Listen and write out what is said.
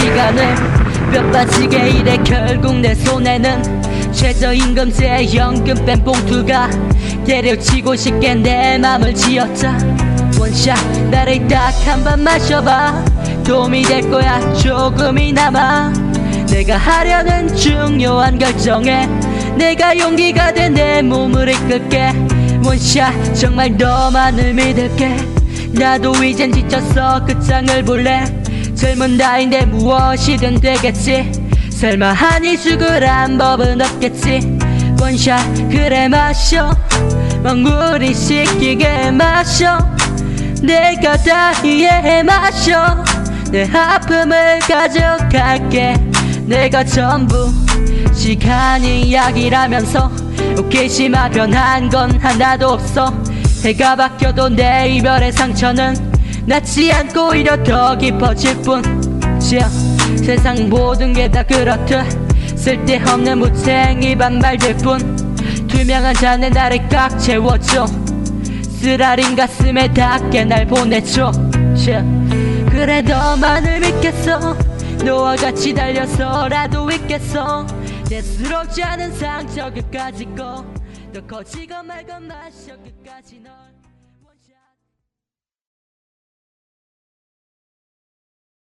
시간을 몇 번씩에 일해 결국 내 손에는 최저임금제 연금 뺀 봉투가 때려치고 싶게 내 맘을 지었자 원샷 나를 딱 한 번 마셔봐. 도움이 될 거야 조금이나마 내가 하려는 중요한 결정에 내가 용기가 돼내 몸을 이끌게. 원샷 정말 너만을 믿을게. 나도 이젠 지쳤어 끝장을 볼래. 젊은 나이인데 무엇이든 되겠지 설마 한이 죽으란 법은 없겠지? 원샷 그래 마셔. 먹물이 식히게 마셔. 내가 다 이해해 마셔. 내 아픔을 가져갈게. 내가 전부 시간이 약이라면서. 웃기지마. 변한 건 하나도 없어. 해가 바뀌어도 내 이별의 상처는 낫지 않고 오히려 더 깊어질 뿐. 자, 세상 모든 게 다 그렇듯 쓸데없는 무탱이 반말들 뿐 투명한 잔에 나를 꽉 채워줘 쓰라린 가슴에 닿게 날 보내줘 자, 그래 너만을 믿겠어. 너와 같이 달려서라도 있겠어. 대수롭지 않은 상처 끝까지 꺼너 커지건 말건 마셔 끝까지 널